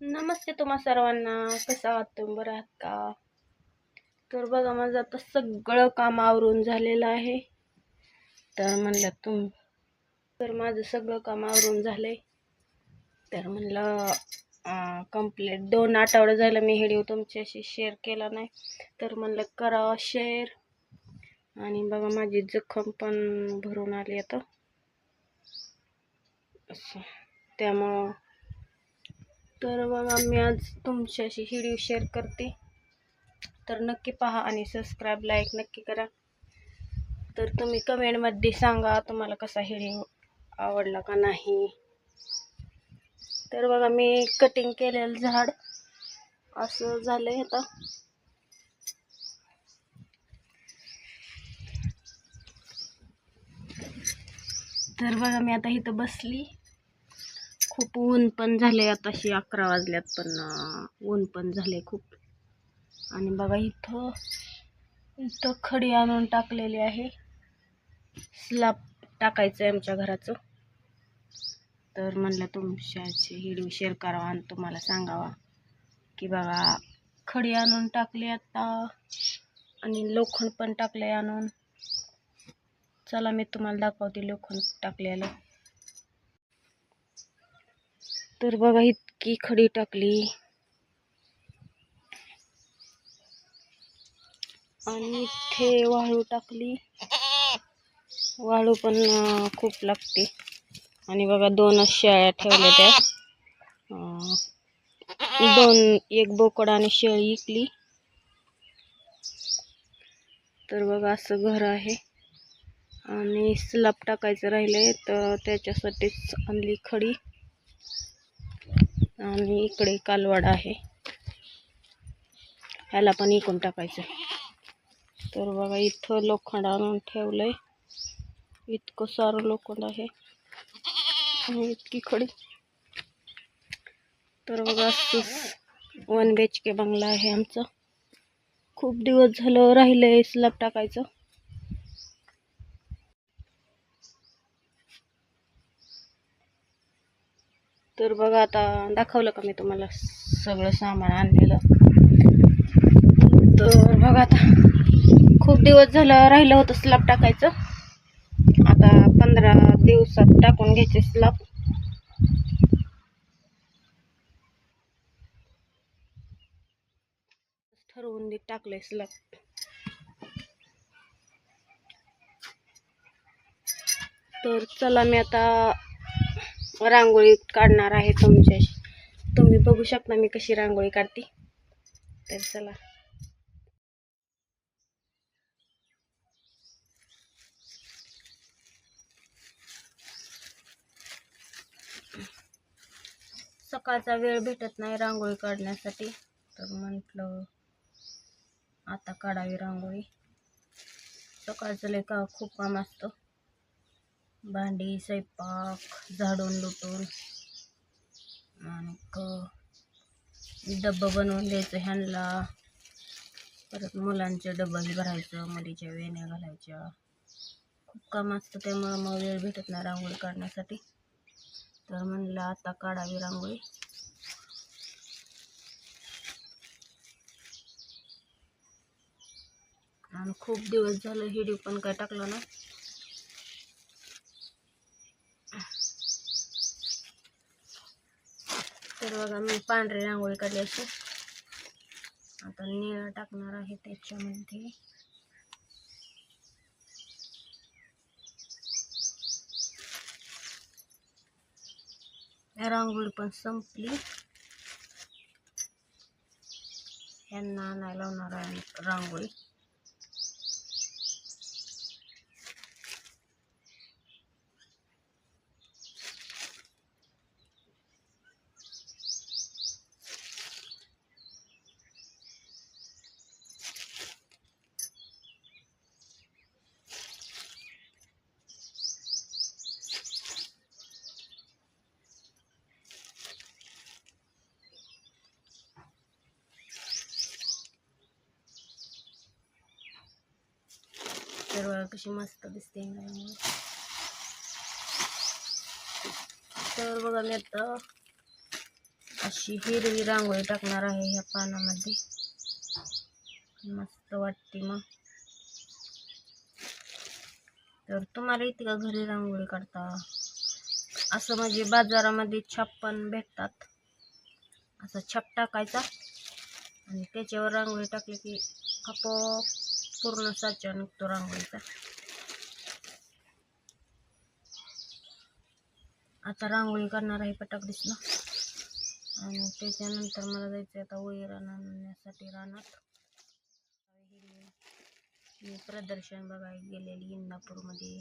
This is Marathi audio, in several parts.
नमस्ते तुम्हा सर्वांना. कसं आहात? तुम्ही बरं आहात का? तर बघा माझं आता सगळं काम आवरून झालेलं आहे. तर म्हणलं तुम तर माझं सगळं काम आवरून झालं आहे तर म्हणलं कंप्लीट दोन आठवडं झालं मी व्हिडिओ तुमच्याशी शेअर केला नाही. तर म्हणलं करा शेअर आणि बघा माझी जखम पण भरून आली आता. असं. त्यामुळं तर बघा मी आज तुमच्याशी व्हिडिओ शेअर करते. तर नक्की पहा आणि सबस्क्राईब लाईक नक्की करा. तर तुम्ही कमेंटमध्ये सांगा तुम्हाला कसा व्हिडिओ आवडला का नाही. तर बघा मी कटिंग केलेलं झाड. असं झालंय आता. तर बघा मी आता इथं बसली. खूप ऊन पण झाले आताशी अकरा वाजल्यात पण ऊन पण झाले खूप. आणि बघा इथं इथं खडी आणून टाकलेली आहे. स्लॅब टाकायचं आहे आमच्या घराचं. तर म्हणलं तुमच्याशी व्हिडिओ शेअर करावा आणि तुम्हाला सांगावा की बघा खडी आणून टाकली आता आणि लोखंड पण टाकले आणून. चला मी तुम्हाला दाखवते लोखंड टाकलेलं. तर बघा इतकी खडी टाकली. आणि इथे वाळू टाकली. वाळू पण खूप लागते. आणि बघा दोनच शेळ्या ठेवल्या त्या. दोन एक बोकड आणि शेळी इकली. तर बघा असं घर आहे. आणि स्लॅब टाकायचं राहिले तर त्याच्यासाठीच आणली खडी. आणि इकडे कालवाडा आहे. ह्याला पण इकून टाकायचं तर बघा इथं लोखंड आणून ठेवलंय. इतकं सारं लोखंड आहे. आणि इतकी खडी. तर बघा वन बी एच के बंगला आहे आमचा. खूप दिवस झालं राहिलंय स्लॅब टाकायचं. तर बघा आता दाखवलं का मी तुम्हाला सगळं सामान आणलेलं? तर बघा आता खूप दिवस झालं राहिलं होतं स्लॅब टाकायचं. आता पंधरा दिवसात टाकून घ्यायचे स्लॅब ठरवून दे टाकलंय स्लॅब तर चला मी आता रांगोळी काढणार आहे तुमच्याशी. तुम्ही बघू शकता मी कशी रांगोळी काढते. तर चला. सकाळचा वेळ भेटत नाही रांगोळी काढण्यासाठी. तर म्हटलं आता काढावी रांगोळी. सकाळचं लय का खूप काम असतं. भांडी स्वयंपाक झाडून लुटून आणि डब्बं बनवून द्यायचं ह्यांना. परत मुलांचे डब्बाही भरायचं मुलीच्या वेण्या घालायच्या. खूप काम असतं त्यामुळं मग वेळ भेटत नाही रांगोळी काढण्यासाठी. तर म्हणलं आता काढावी रांगोळी. आणि खूप दिवस झालं हिडी पण काय टाकलं ना तर बघा मी पांढरी रांगोळी काढली अशी. आता निळा टाकणार आहे त्याच्यामध्ये. रांगोळी पण संपली. यांना नाही लावणार आहे रांगोळी. तर बघा कशी मस्त दिसते रांगोळी तर बघा मी आता अशी हिरवी रांगोळी टाकणार आहे ह्या पानामध्ये. मस्त वाटते मग. तर तुम्हाला येते का घरी रांगोळी काढता. असं म्हणजे बाजारामध्ये छाप पण भेटतात. असा छाप टाकायचा. आणि त्याच्यावर रांगोळी टाकली की आपोआप पूर्ण साचा निघतो रांगोळीचा आता रांगोळी करणार आहे पटाक आणि त्याच्यानंतर मला जायचं आता वैरण आणण्यासाठी रानात मी प्रदर्शन बघायला गेलेली इंदापूरमध्ये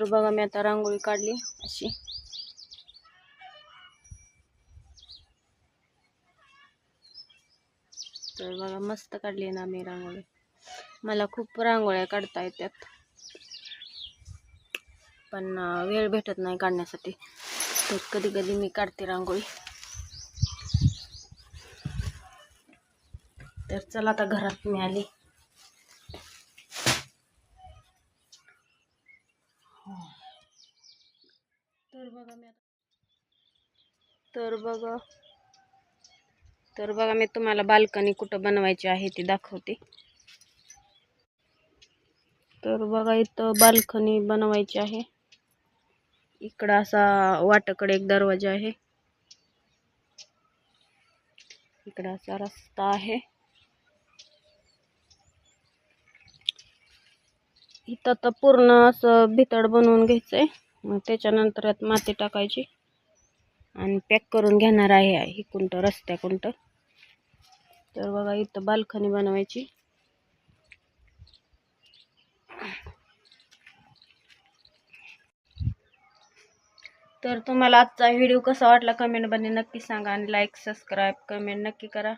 तर बघा मी आता रांगोळी काढली अशी. तर बघा मस्त काढली ना मी रांगोळी. मला खूप रांगोळ्या काढता येतात. पण वेळ भेटत नाही काढण्यासाठी. तर कधी कधी मी काढते रांगोळी. तर चला आता घरात मी आली. तर बघा मी आता. तर बघा. तर बघा मी तुम्हाला बाल्कनी कुठं बनवायची आहे ती दाखवते. तर बघा इथं बाल्कनी बनवायची आहे. इकडं असा वाटाकडे एक दरवाजा आहे. इकडं असा रस्ता आहे. इथं तर पूर्ण असं भितड बनवून घ्यायचंय. मग त्याच्यानंतर यात माती टाकायची आणि पॅक करून घेणार आहे ही कुंट रस्त्या कुंट. तर बघा इथं बाल्कनी बनवायची. तर तुम्हाला आजचा व्हिडिओ कसा वाटला कमेंटमध्ये नक्की सांगा आणि लाईक सबस्क्राईब कमेंट नक्की करा.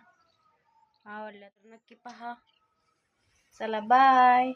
आवडल्या तर नक्की पहा. चला बाय